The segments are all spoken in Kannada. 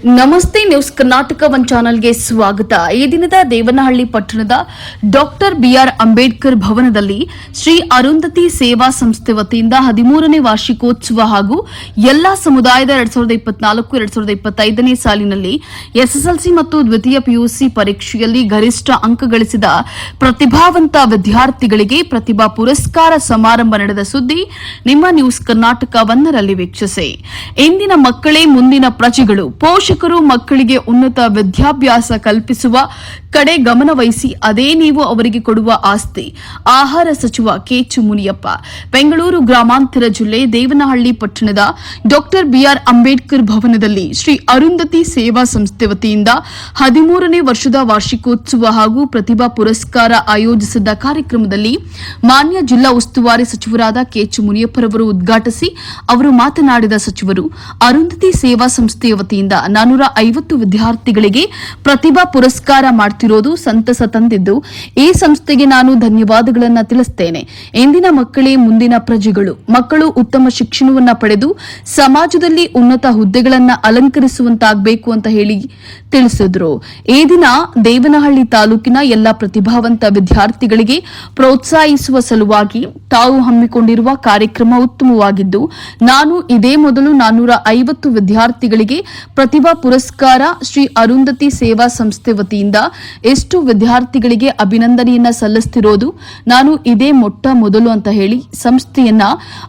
ನಮಸ್ತೆ ನ್ಯೂಸ್ ಕರ್ನಾಟಕ ಒನ್ ಚಾನೆಲ್ಗೆ ಸ್ವಾಗತ. ಈ ದಿನದ ದೇವನಹಳ್ಳಿ ಪಟ್ಟಣದ ಡಾಕ್ಟರ್ ಬಿಆರ್ ಅಂಬೇಡ್ಕರ್ ಭವನದಲ್ಲಿ ಶ್ರೀ ಅರುಂಧತಿ ಸೇವಾ ಸಂಸ್ಥೆ ವತಿಯಿಂದ ಹದಿಮೂರನೇ ವಾರ್ಷಿಕೋತ್ಸವ ಹಾಗೂ ಎಲ್ಲಾ ಸಮುದಾಯದ ಎರಡ್ ಸಾವಿರದ ಇಪ್ಪತ್ನಾಲ್ಕು, ಎರಡ್ ಸಾವಿರದ ಇಪ್ಪತ್ತೈದನೇ ಸಾಲಿನಲ್ಲಿ ಎಸ್ಎಸ್ಎಲ್ಸಿ ಮತ್ತು ದ್ವಿತೀಯ ಪಿಯುಸಿ ಪರೀಕ್ಷೆಯಲ್ಲಿ ಗರಿಷ್ಠ ಅಂಕ ಗಳಿಸಿದ ಪ್ರತಿಭಾವಂತ ವಿದ್ಯಾರ್ಥಿಗಳಿಗೆ ಪ್ರತಿಭಾ ಪುರಸ್ಕಾರ ಸಮಾರಂಭ ನಡೆದ ಸುದ್ದಿ ನಿಮ್ಮ ನ್ಯೂಸ್ ಕರ್ನಾಟಕ ಒಂದರಲ್ಲಿ ವೀಕ್ಷಿಸಿ. ಇಂದಿನ ಮಕ್ಕಳೇ ಮುಂದಿನ ಪ್ರಜೆಗಳು ಪೋಷಕರು ಮಕ್ಕಳಿಗೆ ಉನ್ನತ ವಿದ್ಯಾಭ್ಯಾಸ ಕಲ್ಪಿಸುವ ಕಡೆ ಗಮನ ವಹಿಸಿ ಅದೇ ನೀವು ಅವರಿಗೆ ಕೊಡುವ ಆಸ್ತಿ. ಆಹಾರ ಸಚಿವ ಕೆಚು ಮುನಿಯಪ್ಪ ಬೆಂಗಳೂರು ಗ್ರಾಮಾಂತರ ಜಿಲ್ಲೆ ದೇವನಹಳ್ಳಿ ಪಟ್ಟಣದ ಡಾಕ್ಟರ್ ಬಿಆರ್ ಅಂಬೇಡ್ಕರ್ ಭವನದಲ್ಲಿ ಶ್ರೀ ಅರುಂಧತಿ ಸೇವಾ ಸಂಸ್ಥೆ ವತಿಯಿಂದ ಹದಿಮೂರನೇ ವರ್ಷದ ವಾರ್ಷಿಕೋತ್ಸವ ಹಾಗೂ ಪ್ರತಿಭಾ ಪುರಸ್ಕಾರ ಆಯೋಜಿಸಿದ್ದ ಕಾರ್ಯಕ್ರಮದಲ್ಲಿ ಮಾನ್ಯ ಜಿಲ್ಲಾ ಉಸ್ತುವಾರಿ ಸಚಿವರಾದ ಕೆಚು ಮುನಿಯಪ್ಪರವರು ಉದ್ಘಾಟಿಸಿ ಅವರು ಮಾತನಾಡಿದ ಸಚಿವರು, ಅರುಂಧತಿ ಸೇವಾ ಸಂಸ್ಥೆಯ ವತಿಯಿಂದ ನಾನೂರ ಐವತ್ತು ವಿದ್ಯಾರ್ಥಿಗಳಿಗೆ ಪ್ರತಿಭಾ ಪುರಸ್ಕಾರ ಮಾಡ್ತಿರೋದು ಸಂತಸ ತಂದಿದ್ದು, ಈ ಸಂಸ್ಥೆಗೆ ನಾನು ಧನ್ಯವಾದಗಳನ್ನು ತಿಳಿಸುತ್ತೇನೆ ಇಂದಿನ ಮಕ್ಕಳೇ ಮುಂದಿನ ಪ್ರಜೆಗಳು. ಮಕ್ಕಳು ಉತ್ತಮ ಶಿಕ್ಷಣವನ್ನು ಪಡೆದು, ಸಮಾಜದಲ್ಲಿ ಉನ್ನತ ಹುದ್ದೆಗಳನ್ನು ಅಲಂಕರಿಸುವಂತಾಗಬೇಕು ಅಂತ ಹೇಳಿ ತಿಳಿಸಿದ್ರು. ಈ ದಿನ ದೇವನಹಳ್ಳಿ ತಾಲೂಕಿನ ಎಲ್ಲ ಪ್ರತಿಭಾವಂತ ವಿದ್ಯಾರ್ಥಿಗಳಿಗೆ ಪ್ರೋತ್ಸಾಹಿಸುವ ಸಲುವಾಗಿ ತಾವು ಹಮ್ಮಿಕೊಂಡಿರುವ ಕಾರ್ಯಕ್ರಮ ಉತ್ತಮವಾಗಿದ್ದು, ನಾನು ಇದೇ ಮೊದಲು ನಾನೂರ ಐವತ್ತು ವಿದ್ಯಾರ್ಥಿಗಳಿಗೆ ಪ್ರತಿಭಾ ಪುರಸ್ಕಾರ ಶ್ರೀ ಅರುಂಧತಿ ಸೇವಾ ಸಂಸ್ಥೆ ವತಿಯಿಂದ ಎಷ್ಟು ವಿದ್ಯಾರ್ಥಿಗಳಿಗೆ ಅಭಿನಂದನೆಯನ್ನ ಸಲ್ಲಿಸ್ತಿರೋದು? ನಾನು ಇದೇ ಮೊಟ್ಟ ಮೊದಲು ಅಂತ ಹೇಳಿ ಸಂಸ್ಥೆಯನ್ನ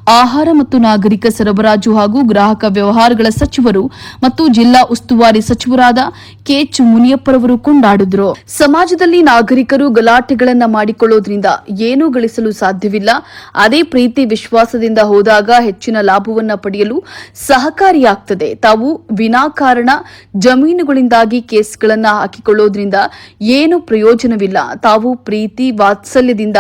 ಆಹಾರ ಮತ್ತು ನಾಗರಿಕ ಸರಬರಾಜು ಹಾಗೂ ಗ್ರಾಹಕ ವ್ಯವಹಾರಗಳ ಸಚಿವರು ಮತ್ತು ಜಿಲ್ಲಾ ಉಸ್ತುವಾರಿ ಸಚಿವರಾದ ಕೆಎಚ್ ಮುನಿಯಪ್ಪರವರು ಕೊಂಡಾಡಿದ್ರು. ಸಮಾಜದಲ್ಲಿ ನಾಗರಿಕರು ಗಲಾಟೆಗಳನ್ನ ಮಾಡಿಕೊಳ್ಳೋದ್ರಿಂದ ಏನೂ ಗಳಿಸಲು ಸಾಧ್ಯವಿಲ್ಲ. ಅದೇ ಪ್ರೀತಿ ವಿಶ್ವಾಸದಿಂದ ಹೋದಾಗ ಹೆಚ್ಚಿನ ಲಾಭವನ್ನ ಪಡೆಯಲು ಸಹಕಾರಿಯಾಗ್ತದೆ. ತಾವು ವಿನಾಕಾರಣ ಜಮೀನುಗಳಿಂದಾಗಿ ಕೇಸ್ಗಳನ್ನ ಹಾಕಿಕೊಳ್ಳೋದ್ರಿಂದ ಏನು ಪ್ರಯೋಜನವಿಲ್ಲ. ತಾವು ಪ್ರೀತಿ, ವಾತ್ಸಲ್ಯದಿಂದ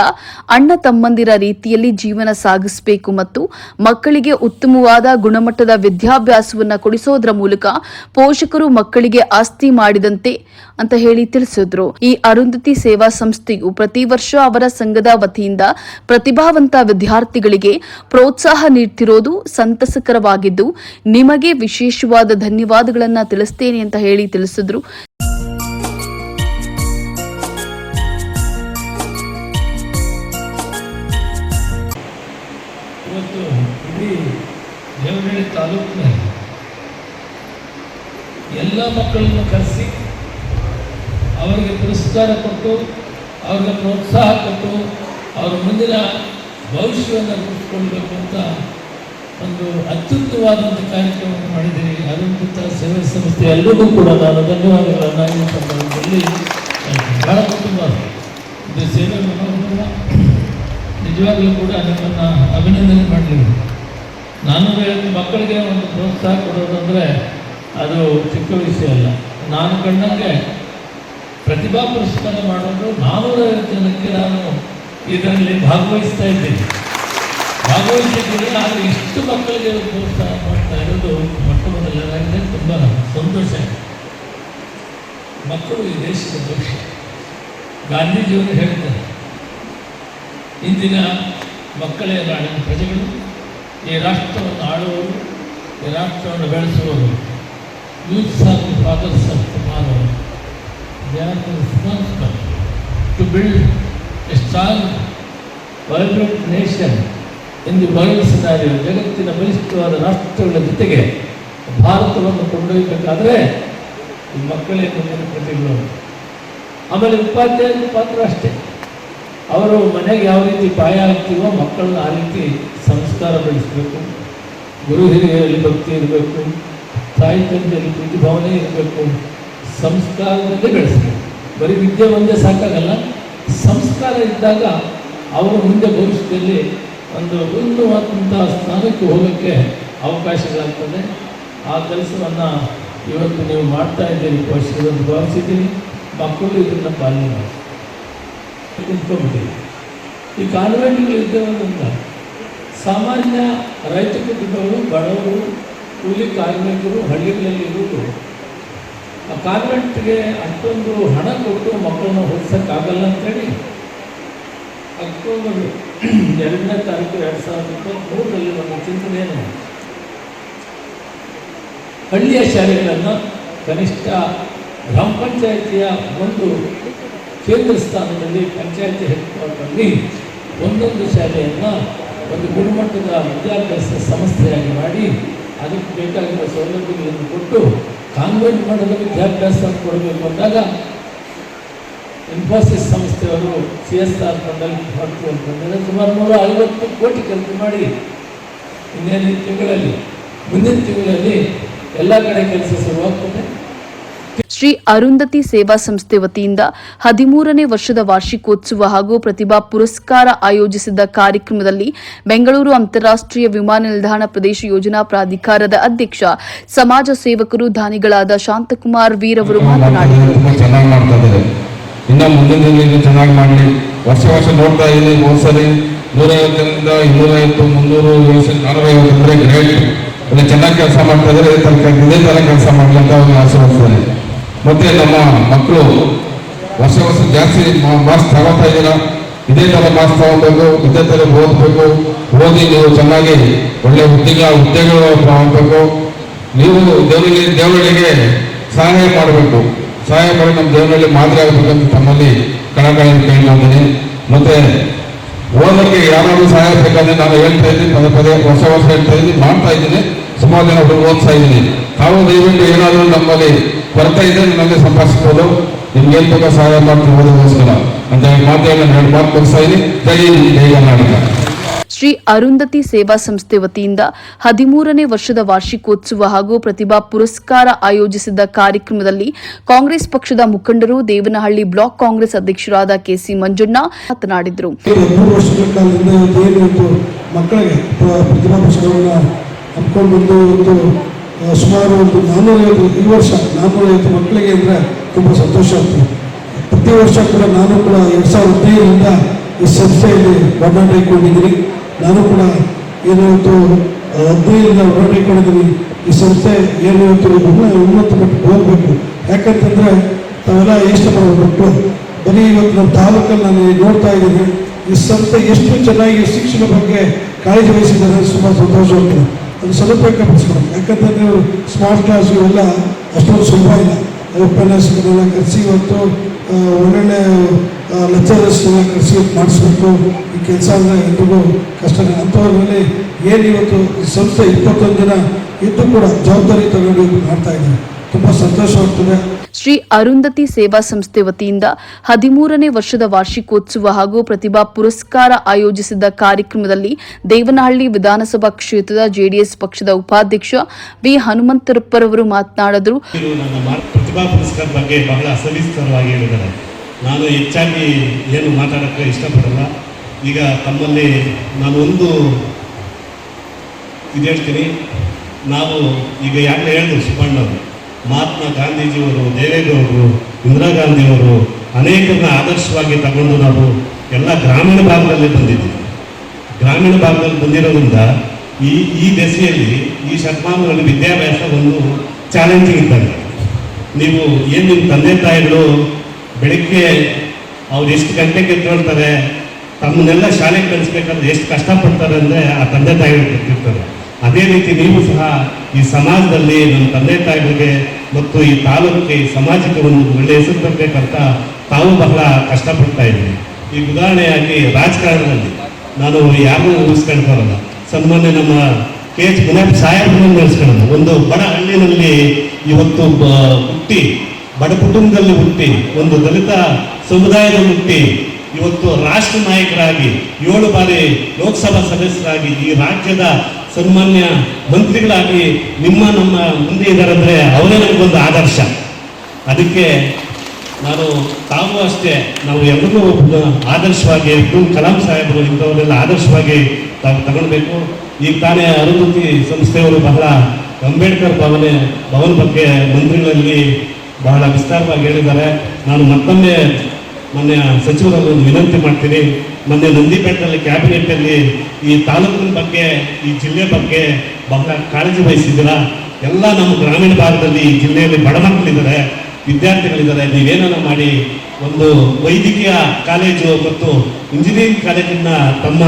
ಅಣ್ಣ ತಮ್ಮಂದಿರ ರೀತಿಯಲ್ಲಿ ಜೀವನ ಸಾಗಿಸಬೇಕು ಮತ್ತು ಮಕ್ಕಳಿಗೆ ಉತ್ತಮವಾದ ಗುಣಮಟ್ಟದ ವಿದ್ಯಾಭ್ಯಾಸವನ್ನ ಕೊಡಿಸೋದ್ರ ಮೂಲಕ ಪೋಷಕರು ಮಕ್ಕಳಿಗೆ ಆಸ್ತಿ ಮಾಡಿದಂತೆ ಅಂತ ಹೇಳಿ ತಿಳಿಸಿದ್ರು. ಈ ಅರುಂಧತಿ ಸೇವಾ ಸಂಸ್ಥೆಯು ಪ್ರತಿ ವರ್ಷ ಅವರ ಸಂಘದ ವತಿಯಿಂದ ಪ್ರತಿಭಾವಂತ ವಿದ್ಯಾರ್ಥಿಗಳಿಗೆ ಪ್ರೋತ್ಸಾಹ ನೀಡ್ತಿರೋದು ಸಂತಸಕರವಾಗಿದ್ದು, ನಿಮಗೆ ವಿಶೇಷವಾದ ಧನ್ಯವಾದಗಳನ್ನ ತಿಳಿಸ್ತೇನೆ ಅಂತ ಹೇಳಿ ತಿಳಿಸಿದ್ರು. ಇವತ್ತು ಇಡೀ ದೇವನಹಳ್ಳಿ ತಾಲೂಕಿನ ಎಲ್ಲ ಮಕ್ಕಳನ್ನು ಕರೆಸಿ ಅವರಿಗೆ ಪುರಸ್ಕಾರ ಕೊಟ್ಟು ಅವ್ರಿಗೆ ಪ್ರೋತ್ಸಾಹ ಕೊಟ್ಟು, ಅವರ ಮುಂದಿನ ಭವಿಷ್ಯವನ್ನು ರೂಪಿಸ್ಕೊಳ್ಬೇಕು ಅಂತ ಒಂದು ಅತ್ಯುತ್ತಮವಾದಂಥ ಕಾರ್ಯಕ್ರಮವನ್ನು ಮಾಡಿದ್ದೀನಿ ಅರುಂಧತ ಸೇವೆ ಸಂಸ್ಥೆ ಎಲ್ಲರಿಗೂ ಕೂಡ ನಾನು ಧನ್ಯವಾದಗಳನ್ನು ಸಂದರ್ಭದಲ್ಲಿ. ಬಹಳ ಕುಟುಂಬ ಇದು ಸೇವೆ ಮನೋಭಾವ. ನಿಜವಾಗಲೂ ಕೂಡ ನಿಮ್ಮನ್ನು ಅಭಿನಂದನೆ ಮಾಡಲಿಲ್ಲ ನಾನು ಹೇಳಿದ ಮಕ್ಕಳಿಗೆ ಒಂದು ಪ್ರೋತ್ಸಾಹ ಕೊಡೋದಂದರೆ ಅದು ಚಿಕ್ಕ ವಿಷಯ ಅಲ್ಲ. ನಾನು ಕಂಡಂಗೆ ಪ್ರತಿಭಾ ಪುರಸ್ಕಾರ ಮಾಡೋದು ನಾನ್ನೂರೈವತ್ತು ಜನಕ್ಕೆ ನಾನು ಇದರಲ್ಲಿ ಭಾಗವಹಿಸ್ತಾ ಇದ್ದೀನಿ. ಭಾಗವಹಿಸಿದ್ದೀನಿ ನಾನು ಇಷ್ಟು ಮಕ್ಕಳಿಗೆ ಪ್ರೋತ್ಸಾಹ ಮಾಡ್ತಾ ಇರೋದು ಮೊಟ್ಟ ಮೊದಲನೇದಾಗಿದೆ ತುಂಬ ಸಂತೋಷ. ಮಕ್ಕಳು ಈ ದೇಶದ ಭವಿಷ್ಯ. ಗಾಂಧೀಜಿಯವರು ಹೇಳ್ತಾರೆ, ಇಂದಿನ ಮಕ್ಕಳೇ ನಾಡಿನ ಪ್ರಜೆಗಳು, ಈ ರಾಷ್ಟ್ರವನ್ನು ಆಳುವವರು, ಈ ರಾಷ್ಟ್ರವನ್ನು ಬೆಳೆಸುವವರು youths of the fathers of tomorrow to build a strong vibrant nation in ಭಾವಿಸಿದ್ದಾರೆ ಜಗತ್ತಿನ ಬಲಿಷ್ಠವಾದ ರಾಷ್ಟ್ರಗಳ ಜೊತೆಗೆ ಭಾರತವನ್ನು ಕೊಂಡೊಯ್ಯಬೇಕಾದ್ರೆ ಈ ಮಕ್ಕಳೇ ಮುಂದಿನ ಪ್ರತಿಗಳು. ಆಮೇಲೆ ಉಪಾಧ್ಯಾಯರ ಪಾತ್ರ ಅಷ್ಟೇ. ಅವರು ಮನೆಗೆ ಯಾವ ರೀತಿ ಪಾಯ ಆಗ್ತೀವೋ ಮಕ್ಕಳನ್ನ ಆ ರೀತಿ ಸಂಸ್ಕಾರ ಬೆಳೆಸಬೇಕು. ಗುರು ಹಿರಿಯರಲ್ಲಿ ಭಕ್ತಿ ಇರಬೇಕು. ತಾಯಿ ತಂದೆಯಲ್ಲಿ ಪ್ರೀತಿ ಭಾವನೆ ಇರಬೇಕು. ಸಂಸ್ಕಾರದಲ್ಲಿ ಬೆಳೆಸಬೇಕು. ಬರೀ ವಿದ್ಯೆ ಒಂದೇ ಸಾಕಾಗಲ್ಲ. ಸಂಸ್ಕಾರ ಇದ್ದಾಗ ಅವರು ಮುಂದೆ ಭವಿಷ್ಯದಲ್ಲಿ ಒಂದು ಉನ್ನತವಾದಂತಹ ಸ್ಥಾನಕ್ಕೆ ಹೋಗೋಕ್ಕೆ ಅವಕಾಶಗಳಾಗ್ತದೆ. ಆ ಕೆಲಸವನ್ನು ಇವತ್ತು ನೀವು ಮಾಡ್ತಾ ಇದ್ದೀರಿ ಪೋಷಕರನ್ನು ಭಾವಿಸಿದ್ದೀನಿ ಮಕ್ಕಳು ಇದನ್ನು ಪಾಲನೆ ಮಾಡಿ ಈ ಕಾನ್ವೆಂಟ್ಗಳು ಇದ್ದವರಿಂದ ಸಾಮಾನ್ಯ ರೈತ ಕುಟುಂಬಗಳು ಬಡವರು, ಕೂಲಿ ಕಾರ್ಮಿಕರು, ಹಳ್ಳಿಗಳಲ್ಲಿ ಇರುವುದು ಆ ಕಾನ್ವೆಂಟ್ಗೆ ಅಷ್ಟೊಂದು ಹಣ ಕೊಟ್ಟು ಮಕ್ಕಳನ್ನು ಓದಿಸೋಕ್ಕಾಗಲ್ಲ ಅಂತೇಳಿ ಅಕ್ಟೋಬರ್ ಎರಡನೇ ತಾರೀಕು ಎರಡು ಸಾವಿರದ ಇಪ್ಪತ್ತ್ಮೂರರಲ್ಲಿ ನಮ್ಮ ಚಿಂತನೆಯನ್ನು ಹಳ್ಳಿಯ ಶಾಲೆಗಳನ್ನು ಕನಿಷ್ಠ ಗ್ರಾಮ ಪಂಚಾಯಿತಿಯ ಒಂದು ಕೇಂದ್ರ ಸ್ಥಾನದಲ್ಲಿ ಪಂಚಾಯಿತಿ ಹೆಡ್ ಕ್ವಾರ್ಟರ್ನಲ್ಲಿ ಒಂದೊಂದು ಶಾಲೆಯನ್ನು ಒಂದು ಗುಣಮಟ್ಟದ ವಿದ್ಯಾಭ್ಯಾಸ ಸಂಸ್ಥೆಯಾಗಿ ಮಾಡಿ ಅದಕ್ಕೆ ಬೇಕಾಗಿರುವ ಸೌಲಭ್ಯಗಳನ್ನು ಕೊಟ್ಟು ಕಾನ್ವೆಂಟ್ ಮಾಡಲು ವಿದ್ಯಾಭ್ಯಾಸ ಕೊಡಬೇಕು ಅಂದಾಗ ಇನ್ಫೋಸಿಸ್ ಸಂಸ್ಥೆಯವರು ಸಿ ಎಸ್ ಆರ್ ಫಂಡಲ್ಲಿ ಮಾಡ್ತು ಅಂತಂದರೆ ಸುಮಾರು ನೂರ ಐವತ್ತು ಕೋಟಿ ಖರ್ಚು ಮಾಡಿ ಇನ್ನೇನು ತಿಂಗಳಲ್ಲಿ ಮುಂದಿನ ತಿಂಗಳಲ್ಲಿ ಎಲ್ಲ ಕಡೆ ಕೆಲಸ ಶುರುವಾಗ್ತದೆ. ಶ್ರೀ ಅರುಂಧತಿ ಸೇವಾ ಸಂಸ್ಥೆ ವತಿಯಿಂದ ಹದಿಮೂರನೇ ವರ್ಷದ ವಾರ್ಷಿಕೋತ್ಸವ ಹಾಗೂ ಪ್ರತಿಭಾ ಪುರಸ್ಕಾರ ಆಯೋಜಿಸಿದ್ದ ಕಾರ್ಯಕ್ರಮದಲ್ಲಿ ಬೆಂಗಳೂರು ಅಂತಾರಾಷ್ಟ್ರೀಯ ವಿಮಾನ ನಿಲ್ದಾಣ ಪ್ರದೇಶ ಯೋಜನಾ ಪ್ರಾಧಿಕಾರದ ಅಧ್ಯಕ್ಷ ಸಮಾಜ ಸೇವಕರು ದಾನಿಗಳಾದ ಶಾಂತಕುಮಾರ್ ವೀರ್ ಅವರು ಮಾತನಾಡಿದರು. ಇದ್ದಾರೆ ಮುಂದಿನ ದಿನ ಚೆನ್ನಾಗಿ ಮಾಡಲಿ. ವರ್ಷ ವರ್ಷ ನೋಡ್ತಾ ಇದ್ದೀನಿ ಹೋದ್ಸಲಿ ನೂರೈವತ್ತರಿಂದ ಇನ್ನೂರೈವತ್ತು, ಮುನ್ನೂರು ನಾನೂರೈವತ್ತು ಅಂದರೆ ಗ್ರೇಟ್. ಒಳ್ಳೆ ಚೆನ್ನಾಗಿ ಕೆಲಸ ಮಾಡ್ತಾ ಇದ್ದಾರೆ, ಇದೇ ತರ ಕೆಲಸ ಮಾಡಲಿ ಅಂತ ಅವ್ರಿಗೆ ಆಶೀರ್ವದಿಸ್ತೇನೆ. ಮತ್ತೆ ನಮ್ಮ ಮಕ್ಕಳು ವರ್ಷ ವರ್ಷ ಜಾಸ್ತಿ ಮಾರ್ಕ್ಸ್ ತಗೋತಾ ಇದ್ದೀರಾ? ಇದೇ ಥರ ಮಾರ್ಕ್ಸ್ ತಗೋಬೇಕು ಇದೇ ಥರ ಓದಬೇಕು. ಓದಿ ನೀವು ಚೆನ್ನಾಗಿ ಒಳ್ಳೆ ಉದ್ಯೋಗ ಹುದ್ದೆಗಳು ಆಗಬೇಕು ನೀವು ದೇವರಿಗೆ ದೇವರಿಗೆ ಸಹಾಯ ಮಾಡಬೇಕು. ಮಾಡಿ ನಮ್ಮ ದೇವರಲ್ಲಿ ಮಾದರಿ ಆಗಬೇಕಂತ ತಮ್ಮಲ್ಲಿ ಕಳಕಳಿಯಿಂದ ಕೇಳ್ಕೊಂಡಿದ್ದೀನಿ ಮತ್ತೆ ಓದೋಕ್ಕೆ ಯಾರಾದರೂ ಸಹಾಯ ಬೇಕಂದ್ರೆ ನಾನು ಹೇಳ್ತಾ ಇದ್ದೀನಿ, ಪದೇ ಪದೇ ವರ್ಷ ವರ್ಷ ಹೇಳ್ತಾ ಇದ್ದೀನಿ, ಮಾಡ್ತಾ ಇದ್ದೀನಿ, ಸುಮಾರು ಜನ ಹುಡುಗ ಓದ್ತಾ ಇದ್ದೀನಿ. ತಾವು ದಯವಿಟ್ಟು ಏನಾದರೂ ನಮ್ಮಲ್ಲಿ ಕೊರತೆ ಇದ್ದರೆ ನನ್ನಲ್ಲಿ ಸಂಪರ್ಕಿಸ್ಬೋದು. ನಿಮ್ಗೆ ಏನ್ ಬೇಕೋ ಸಹಾಯ ಮಾಡ್ತೀನಿ ಓದೋದಕ್ಕೋಸ್ಕರ ಅಂತ ಹೇಳಿ ನಾನು ಎರಡು ಮಾತು ಮುಗಿಸ್ತಾ ಇದ್ದೀನಿ. ಜೈ ಜೈ ಕರ್ನಾಟಕ. ಶ್ರೀ ಅರುಂಧತಿ ಸೇವಾ ಸಂಸ್ಥೆ ವತಿಯಿಂದ ಹದಿಮೂರನೇ ವರ್ಷದ ವಾರ್ಷಿಕೋತ್ಸವ ಹಾಗೂ ಪ್ರತಿಭಾ ಪುರಸ್ಕಾರ ಆಯೋಜಿಸಿದ್ದ ಕಾರ್ಯಕ್ರಮದಲ್ಲಿ ಕಾಂಗ್ರೆಸ್ ಪಕ್ಷದ ಮುಖಂಡರು ದೇವನಹಳ್ಳಿ ಬ್ಲಾಕ್ ಕಾಂಗ್ರೆಸ್ ಅಧ್ಯಕ್ಷರಾದ ಕೆಸಿ ಮಂಜುಣ್ಣ ಮಾತನಾಡಿದರು. ಸುಮಾರು ಒಂದು ನಾನ್ನೂರೈವತ್ತು ಈ ವರ್ಷ ನಾನ್ನೂರೈವತ್ತು ಮಕ್ಕಳಿಗೆ ಅಂದರೆ ತುಂಬ ಸಂತೋಷ ಆಗ್ತದೆ. ಪ್ರತಿ ವರ್ಷ ಕೂಡ ನಾನು ಕೂಡ ಎರಡು ಸಾವಿರದ ಹದಿನೈದರಿಂದ ಈ ಸಂಸ್ಥೆಯಲ್ಲಿ ಒಡನಾಟ ಇಟ್ಕೊಂಡಿದ್ದೀನಿ. ನಾನು ಕೂಡ ಏನು ಇವತ್ತು ಹದಿನೈದರಿಂದ ಈ ಸಂಸ್ಥೆ ಏನು ಇವತ್ತು ಉನ್ನ- ಉನ್ನತ ಮಟ್ಟಕ್ಕೆ ಹೋಗಬೇಕು. ಯಾಕಂತಂದರೆ ತಾವೆಲ್ಲ ಎಷ್ಟು ಮಕ್ಕಳು ಬರೀ ಇವತ್ತು ನಮ್ಮ ತಾಲೂಕಲ್ಲಿ ನಾನು ನೋಡ್ತಾ ಇದ್ದೀನಿ. ಈ ಸಂಸ್ಥೆ ಎಷ್ಟು ಚೆನ್ನಾಗಿ ಶಿಕ್ಷಣ ಬಗ್ಗೆ ಕಾಳಜಿ ವಹಿಸಿದ್ದಾರೆ ತುಂಬ ಉಂಟು ಅದು ಸದುಪಯೋಗಪಡಿಸ್ಬೇಕು ಯಾಕಂದ್ರೆ ನೀವು ಸ್ಮಾರ್ಟ್ ಕ್ಲಾಸ್ ಇವೆಲ್ಲ ಅಷ್ಟೊಂದು ಸುಲಭ ಇಲ್ಲ. ಉಪನ್ಯಾಸಕರೆಲ್ಲ ಕರೆಸಿ ಇವತ್ತು ಒಳ್ಳೊಳ್ಳೆ ಲೆಕ್ಚರರ್ಸ್ ಕರೆಸಿ ಮಾಡಿಸ್ಬೇಕು. ಈ ಕೆಲಸ ಅಂದರೆ ಎಲ್ರಿಗೂ ಕಷ್ಟನೇ ಮೇಲೆ ಏನು ಇವತ್ತು ಸಂಸ್ಥೆ ಇಪ್ಪತ್ತೊಂದು ದಿನ ಇದ್ದು ಕೂಡ ಜವಾಬ್ದಾರಿ ತಗೊಂಡು ಮಾಡ್ತಾ ಇದ್ದಾರೆ ತುಂಬ ಸಂತೋಷವಾಗ್ತದೆ. ಶ್ರೀ ಅರುಂಧತಿ ಸೇವಾ ಸಂಸ್ಥೆ ವತಿಯಿಂದ ಹದಿಮೂರನೇ ವರ್ಷದ ವಾರ್ಷಿಕೋತ್ಸವ ಹಾಗೂ ಪ್ರತಿಭಾ ಪುರಸ್ಕಾರ ಆಯೋಜಿಸಿದ್ದ ಕಾರ್ಯಕ್ರಮದಲ್ಲಿ ದೇವನಹಳ್ಳಿ ವಿಧಾನಸಭಾ ಕ್ಷೇತ್ರದ ಜೆಡಿಎಸ್ ಪಕ್ಷದ ಉಪಾಧ್ಯಕ್ಷ ಬಿ ಹನುಮಂತರಪ್ಪರವರು ಮಾತನಾಡಿದರು. ಪ್ರತಿಭಾ ಪುರಸ್ಕಾರ ಬಗ್ಗೆ ಬಹಳ ನಾನು ಹೆಚ್ಚಾಗಿ ಏನು ಮಾತಾಡೋಕ್ಕೆ ಇಷ್ಟಪಡಲ್ಲ. ಈಗ ತಮ್ಮಲ್ಲಿ ನಾನು ಒಂದು ಇದು ಹೇಳ್ತೀನಿ. ನಾವು ಈಗ ಯಾಕೆ ಹೇಳಿದ್ರು ಸುಬ್ಬಣ್ಣವರು. ಮಹಾತ್ಮ ಗಾಂಧೀಜಿಯವರು, ದೇವೇಗೌಡರು, ಇಂದಿರಾ ಗಾಂಧಿಯವರು ಅನೇಕರನ್ನ ಆದರ್ಶವಾಗಿ ತಗೊಂಡು ನಾವು ಎಲ್ಲ ಗ್ರಾಮೀಣ ಭಾಗದಲ್ಲಿ ಬಂದಿದ್ದೀವಿ. ಗ್ರಾಮೀಣ ಭಾಗದಲ್ಲಿ ಬಂದಿರೋದ್ರಿಂದ ಈ ಈ ದೆಸೆಯಲ್ಲಿ ಈ ಶತಮಾನದಲ್ಲಿ ವಿದ್ಯಾಭ್ಯಾಸ ಒಂದು ಚಾಲೆಂಜಿಂಗ್ ಇದ್ದಂಗೆ. ನೀವು ಏನು ನಿಮ್ಮ ತಂದೆ ತಾಯಿಗಳು ಬೆಳಗ್ಗೆ ಅವ್ರು ಎಷ್ಟು ಗಂಟೆಗೆ ಎದ್ದೇಳ್ತಾರೆ, ತಮ್ಮನ್ನೆಲ್ಲ ಶಾಲೆಗೆ ಕಳಿಸ್ಬೇಕಾದ್ರೆ ಎಷ್ಟು ಕಷ್ಟಪಡ್ತಾರೆ ಅಂದರೆ ಆ ತಂದೆ ತಾಯಿಗಳು ಗೊತ್ತಿರ್ತಾರೆ. ಅದೇ ರೀತಿ ನೀವು ಸಹ ಈ ಸಮಾಜದಲ್ಲಿ ನಮ್ಮ ತಂದೆ ತಾಯಿಗಳಿಗೆ ಮತ್ತು ಈ ತಾಲೂಕಿಗೆ ಸಮಾಜಕ್ಕೆ ಒಂದು ಒಳ್ಳೆಯ ಹೆಸರು ತರಬೇಕಂತ ತಾವು ಬಹಳ ಕಷ್ಟಪಡ್ತಾ ಇದ್ದೀವಿ ಈಗ ಉದಾಹರಣೆಯಾಗಿ ರಾಜಕಾರಣದಲ್ಲಿ ನಾನು ಯಾರನ್ನೂ ಉಳಿಸ್ಕೊಂಡು ಬರಲ್ಲ ಸನ್ಮಾನ್ಯ ನಮ್ಮ ಕೆ ಎಚ್ ಗುಲಾಬ್ ಸಾಹೇಬ್ರನ್ನ ನೆಲೆಸ್ಕೊಳ್ಳೋದು ಒಂದು ಬಡ ಹಳ್ಳಿನಲ್ಲಿ ಇವತ್ತು ಹುಟ್ಟಿ, ಬಡ ಕುಟುಂಬದಲ್ಲಿ ಹುಟ್ಟಿ, ಒಂದು ದಲಿತ ಸಮುದಾಯದಲ್ಲಿ ಹುಟ್ಟಿ, ಇವತ್ತು ರಾಷ್ಟ್ರ ನಾಯಕರಾಗಿ ಏಳು ಬಾರಿ ಲೋಕಸಭಾ ಸದಸ್ಯರಾಗಿ ಈ ರಾಜ್ಯದ ಸನ್ಮಾನ್ಯ ಮಂತ್ರಿಗಳಾಗಿ ನಿಮ್ಮ ನಮ್ಮ ಮುಂದೆ ಇದ್ದಾರೆ ಅಂದ್ರೆ ಅವರೇ ನಮಗೊಂದು ಆದರ್ಶ. ಅದಕ್ಕೆ ನಾನು ತಾವು ಅಷ್ಟೇ, ನಾವು ಎಲ್ಲರೂ ಆದರ್ಶವಾಗಿ ಕಲಾಂ ಸಾಹೇಬರು ಇಂಥವರೆಲ್ಲ ಆದರ್ಶವಾಗಿ ತಾವು ತಗೊಳ್ಬೇಕು. ಈಗ ತಾನೇ ಅರುಂಧತಿ ಸಂಸ್ಥೆಯವರು ಬಹಳ ಅಂಬೇಡ್ಕರ್ ಭವನೆ, ಭವನ ಬಗ್ಗೆ ಮಂತ್ರಿಗಳಲ್ಲಿ ಬಹಳ ವಿಸ್ತಾರವಾಗಿ ಹೇಳಿದ್ದಾರೆ. ನಾನು ಮತ್ತೊಮ್ಮೆ ಮೊನ್ನೆ ಸಚಿವರಲ್ಲಿ ಒಂದು ವಿನಂತಿ ಮಾಡ್ತೀನಿ. ಮೊನ್ನೆ ನಂದಿಪೇಟೆಯಲ್ಲಿ ಕ್ಯಾಬಿನೆಟ್ಟಲ್ಲಿ ಈ ತಾಲೂಕಿನ ಬಗ್ಗೆ, ಈ ಜಿಲ್ಲೆ ಬಗ್ಗೆ ಬಹಳ ಕಾಳಜಿ ವಹಿಸಿದ್ದೀರಾ? ಎಲ್ಲ ನಮ್ಮ ಗ್ರಾಮೀಣ ಭಾಗದಲ್ಲಿ ಜಿಲ್ಲೆಯಲ್ಲಿ ಬಡ ಮಕ್ಕಳಿದ್ದಾರೆ, ವಿದ್ಯಾರ್ಥಿಗಳಿದ್ದಾರೆ. ನೀವೇನಾನ ಮಾಡಿ ಒಂದು ವೈದ್ಯಕೀಯ ಕಾಲೇಜು ಮತ್ತು ಇಂಜಿನಿಯರಿಂಗ್ ಕಾಲೇಜನ್ನ ತಮ್ಮ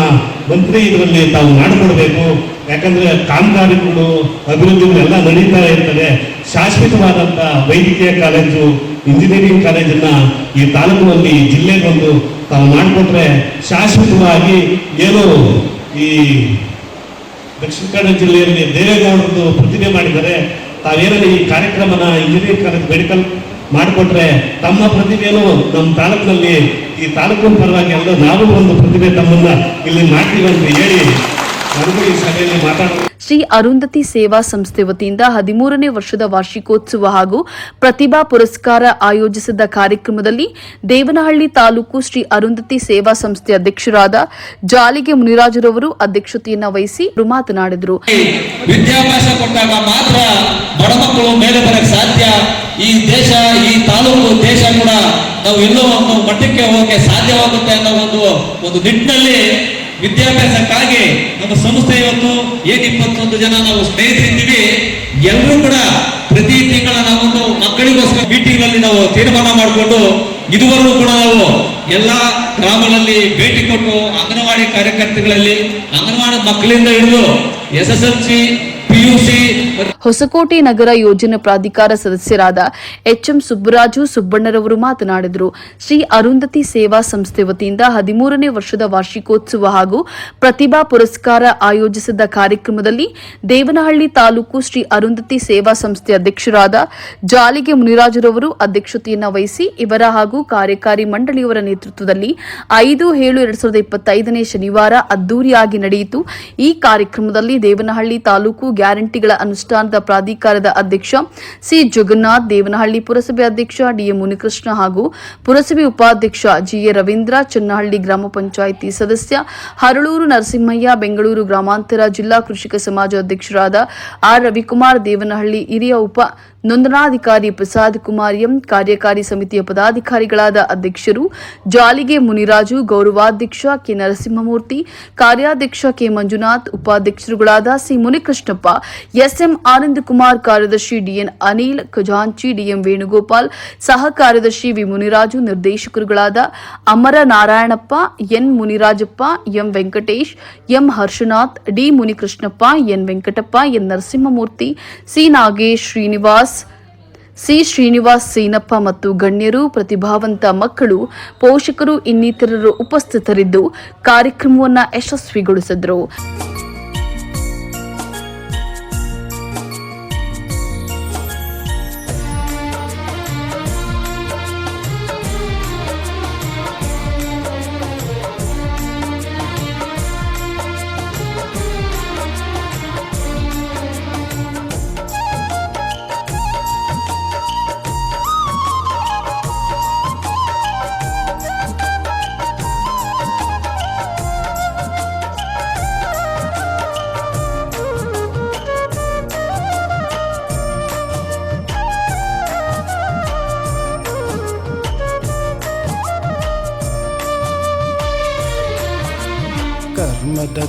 ಮಂತ್ರಿ ಇದರಲ್ಲಿ ತಾವು ಮಾಡಿಕೊಡ್ಬೇಕು. ಯಾಕಂದ್ರೆ ಕಾಮಗಾರಿಗಳು, ಅಭಿವೃದ್ಧಿಗಳು ಎಲ್ಲ ನಡೀತಾ ಇರ್ತದೆ. ಶಾಶ್ವತವಾದಂಥ ವೈದ್ಯಕೀಯ ಕಾಲೇಜು, ಇಂಜಿನಿಯರಿಂಗ್ ಕಾಲೇಜನ್ನ ಈ ತಾಲೂಕಿನಲ್ಲಿ ಜಿಲ್ಲೆಗೊಂದು ತಾವು ಮಾಡಿಕೊಟ್ರೆ ಶಾಶ್ವತವಾಗಿ ಏನೋ ಈ ದಕ್ಷಿಣ ಕನ್ನಡ ಜಿಲ್ಲೆಯಲ್ಲಿ ದೇವೇಗೌಡರದ್ದು ಪ್ರತಿಭೆ ಮಾಡಿದ್ದಾರೆ. ತಾವೇನಾದ್ರು ಈ ಕಾರ್ಯಕ್ರಮನ ಇಂಜಿನಿಯರಿಂಗ್ ಕಾಲೇಜ್ ಮೆಡಿಕಲ್ ಮಾಡಿಕೊಟ್ರೆ ತಮ್ಮ ಪ್ರತಿಭೆಯನ್ನು ನಮ್ಮ ತಾಲೂಕಿನಲ್ಲಿ ಈ ತಾಲೂಕಿನ ಪರವಾಗಿ ಎಲ್ಲ ನಾವು ಒಂದು ಪ್ರತಿಭೆ ತಮ್ಮನ್ನ ಇಲ್ಲಿ ಮಾಡ್ತೀವಿ ಅಂತ ಹೇಳಿ ಶ್ರೀ ಅರುಂಧತಿ ಸೇವಾ ಸಂಸ್ಥೆ ವತಿಯಿಂದ ಹದಿಮೂರನೇ ವರ್ಷದ ವಾರ್ಷಿಕೋತ್ಸವ ಹಾಗೂ ಪ್ರತಿಭಾ ಪುರಸ್ಕಾರ ಆಯೋಜಿಸಿದ್ದ ಕಾರ್ಯಕ್ರಮದಲ್ಲಿ ದೇವನಹಳ್ಳಿ ತಾಲೂಕು ಶ್ರೀ ಅರುಂಧತಿ ಸೇವಾ ಸಂಸ್ಥೆ ಅಧ್ಯಕ್ಷರಾದ ಜಾಲಿಗೆ ಮುನಿರಾಜರವರು ಅಧ್ಯಕ್ಷತೆಯನ್ನು ವಹಿಸಿ ಮಾತನಾಡಿದರು. ವಿದ್ಯಾಭ್ಯಾಸ ಕೊಟ್ಟಾಗ ಮಾತ್ರ ಬಡ ಮಕ್ಕಳು ಮೇಲೆ ಬರಕ್ಕೆ ಸಾಧ್ಯ. ಈ ದೇಶ ಈ ತಾಲೂಕು ದೇಶ ಕೂಡ ನಾವು ಎಲ್ಲೋ ಒಂದು ಮಟ್ಟಕ್ಕೆ ಹೋಗಕ್ಕೆ ಸಾಧ್ಯವಾಗುತ್ತೆ ಅನ್ನೋ ಒಂದು ಒಂದು ನಿಟ್ಟಿನಲ್ಲಿ ವಿದ್ಯಾಭ್ಯಾಸಕ್ಕಾಗಿ ನಮ್ಮ ಸಂಸ್ಥೆ ಇವತ್ತು ಏನ್ ಇಪ್ಪತ್ತೊಂದು ಜನ ನಾವು ಸ್ನೇಹಿತರಿದ್ದೀವಿ ಎಲ್ಲರೂ ಕೂಡ ಪ್ರತಿ ತಿಂಗಳ ನಾವೊಂದು ಮಕ್ಕಳಿಗೋಸ್ಕರ ಮೀಟಿಂಗ್ ಅಲ್ಲಿ ನಾವು ತೀರ್ಮಾನ ಮಾಡಿಕೊಂಡು ಇದುವರೆಗೂ ಕೂಡ ನಾವು ಎಲ್ಲಾ ಗ್ರಾಮಗಳಲ್ಲಿ ಭೇಟಿ ಕೊಟ್ಟು ಅಂಗನವಾಡಿ ಕಾರ್ಯಕರ್ತಗಳಲ್ಲಿ, ಅಂಗನವಾಡಿ ಮಕ್ಕಳಿಂದ ಹಿಡಿದು S S L C P C Hosakote ನಗರ ಯೋಜನೆ ಪ್ರಾಧಿಕಾರ ಸದಸ್ಯರಾದ ಎಚ್ಎಂ ಸುಬ್ಬರಾಜು ಸುಬ್ಬಣ್ಣರವರು ಮಾತನಾಡಿದರು. ಶ್ರೀ ಅರುಂಧತಿ ಸೇವಾ ಸಂಸ್ಥೆ ವತಿಯಿಂದ ಹದಿಮೂರನೇ ವರ್ಷದ ವಾರ್ಷಿಕೋತ್ಸವ ಹಾಗೂ ಪ್ರತಿಭಾ ಪುರಸ್ಕಾರ ಆಯೋಜಿಸಿದ್ದ ಕಾರ್ಯಕ್ರಮದಲ್ಲಿ ದೇವನಹಳ್ಳಿ ತಾಲೂಕು ಶ್ರೀ ಅರುಂಧತಿ ಸೇವಾ ಸಂಸ್ಥೆ ಅಧ್ಯಕ್ಷರಾದ ಜಾಲಿಗೆ ಮುನಿರಾಜರವರು ಅಧ್ಯಕ್ಷತೆಯನ್ನು ವಹಿಸಿ ಇವರ ಹಾಗೂ ಕಾರ್ಯಕಾರಿ ಮಂಡಳಿಯವರ ನೇತೃತ್ವದಲ್ಲಿ ಐದು ಏಳು ಎರಡ್ ಸಾವಿರದ ಇಪ್ಪತ್ತೈದನೇ ಶನಿವಾರ ಅದ್ದೂರಿಯಾಗಿ ನಡೆಯಿತು. ಈ ಕಾರ್ಯಕ್ರಮದಲ್ಲಿ ದೇವನಹಳ್ಳಿ ತಾಲೂಕು ಗ್ಯಾರಂಟಿಗಳ ಅನುಷ್ಠಾನದ ಪ್ರಾಧಿಕಾರದ ಅಧ್ಯಕ್ಷ ಸಿ. ಜಗನ್ನಾಥ್, ದೇವನಹಳ್ಳಿ ಪುರಸಭೆ ಅಧ್ಯಕ್ಷ ಡಿಎಂ ಮುನಿಕೃಷ್ಣ ಹಾಗೂ ಪುರಸಭೆ ಉಪಾಧ್ಯಕ್ಷ ಜಿಎ ರವೀಂದ್ರ, ಚನ್ನಹಳ್ಳಿ ಗ್ರಾಮ ಪಂಚಾಯಿತಿ ಸದಸ್ಯ ಹರಳೂರು ನರಸಿಂಹಯ್ಯ, ಬೆಂಗಳೂರು ಗ್ರಾಮಾಂತರ ಜಿಲ್ಲಾ ಕೃಷಿಕ ಸಮಾಜ ಅಧ್ಯಕ್ಷರಾದ ಆರ್. ರವಿಕುಮಾರ್, ದೇವನಹಳ್ಳಿ ಹಿರಿಯ ಉಪ ನೋಂದಣಾಧಿಕಾರಿ ಪ್ರಸಾದ್ ಕುಮಾರ್ ಎಂ ಕಾರ್ಯಕಾರಿ ಸಮಿತಿಯ ಪದಾಧಿಕಾರಿಗಳಾದ ಅಧ್ಯಕ್ಷರು ಜಾಲಿಗೆ ಮುನಿರಾಜು, ಗೌರವಾಧ್ಯಕ್ಷ ಕೆ ನರಸಿಂಹಮೂರ್ತಿ, ಕಾರ್ಯಾಧ್ಯಕ್ಷ ಕೆ ಮಂಜುನಾಥ್, ಉಪಾಧ್ಯಕ್ಷರುಗಳಾದ ಸಿ ಮುನಿಕೃಷ್ಣಪ್ಪ, ಎಸ್ಎಂ ಆನಂದ್ ಕುಮಾರ್, ಕಾರ್ಯದರ್ಶಿ ಡಿಎನ್ ಅನಿಲ್, ಖಜಾಂಚಿ ಡಿಎಂ ವೇಣುಗೋಪಾಲ್ ಸಹ ಕಾರ್ಯದರ್ಶಿ V Muniraju, ನಿರ್ದೇಶಕರುಗಳಾದ Amara Narayanappa, N Munirajappa, M Venkatesh, M Harshanath, D Munikrishnappa, N Venkatappa, N Narasimhamurthy, C Nagesh Srinivas C Srinivas Seenappa ಮತ್ತು ಗಣ್ಯರು ಪ್ರತಿಭಾವಂತ ಮಕ್ಕಳು ಪೋಷಕರು ಇನ್ನಿತರರು ಉಪಸ್ಥಿತರಿದ್ದು ಕಾರ್ಯಕ್ರಮವನ್ನು ಯಶಸ್ವಿಗೊಳಿಸಿದರು.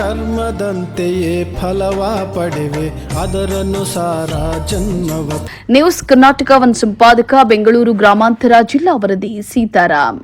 ಕರ್ಮದಂತೆಯೇ ಫಲವ ಪಡೆವೆ. ಅದರನುಸಾರ ಜನ್ಮವ. ನ್ಯೂಸ್ ಕರ್ನಾಟಕ ಒನ್ ಸಂಪಾದಕ ಬೆಂಗಳೂರು ಗ್ರಾಮಾಂತರ ಜಿಲ್ಲಾ ವರದಿ ಸೀತಾರಾಮ್.